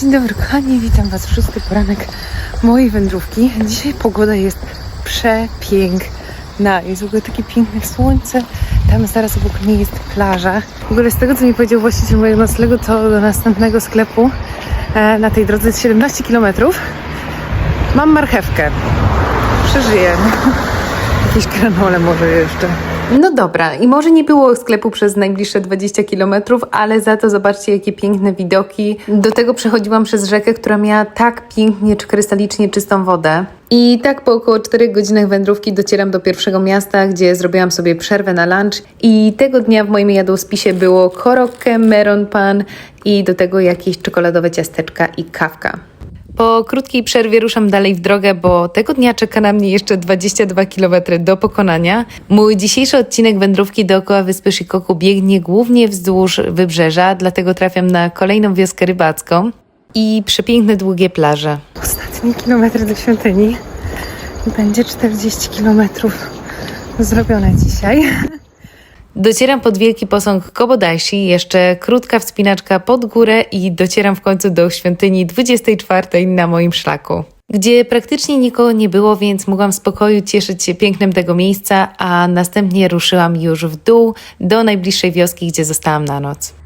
Dzień dobry kochani, witam Was w szósty poranek mojej wędrówki. Dzisiaj pogoda jest przepiękna. Jest w ogóle takie piękne słońce. Tam zaraz obok mnie jest plaża. W ogóle z tego, co mi powiedział właściciel mojego noclegu, to do następnego sklepu e, na tej drodze jest 17 km. Mam marchewkę. Przeżyję. Jakieś granole może jeszcze. No dobra, i może nie było sklepu przez najbliższe 20 km, ale za to zobaczcie, jakie piękne widoki. Do tego przechodziłam przez rzekę, która miała tak pięknie czy krystalicznie czystą wodę. I tak po około 4 godzinach wędrówki docieram do pierwszego miasta, gdzie zrobiłam sobie przerwę na lunch. I tego dnia w moim jadłospisie było korokke, meron pan i do tego jakieś czekoladowe ciasteczka i kawka. Po krótkiej przerwie ruszam dalej w drogę, bo tego dnia czeka na mnie jeszcze 22 km do pokonania. Mój dzisiejszy odcinek wędrówki dookoła wyspy Shikoku biegnie głównie wzdłuż wybrzeża, dlatego trafiam na kolejną wioskę rybacką i przepiękne długie plaże. Ostatni kilometr do świątyni. Będzie 40 km zrobione dzisiaj. Docieram pod wielki posąg Kobodashi, jeszcze krótka wspinaczka pod górę i docieram w końcu do świątyni 24 na moim szlaku. Gdzie praktycznie nikogo nie było, więc mogłam w spokoju cieszyć się pięknem tego miejsca, a następnie ruszyłam już w dół do najbliższej wioski, gdzie zostałam na noc.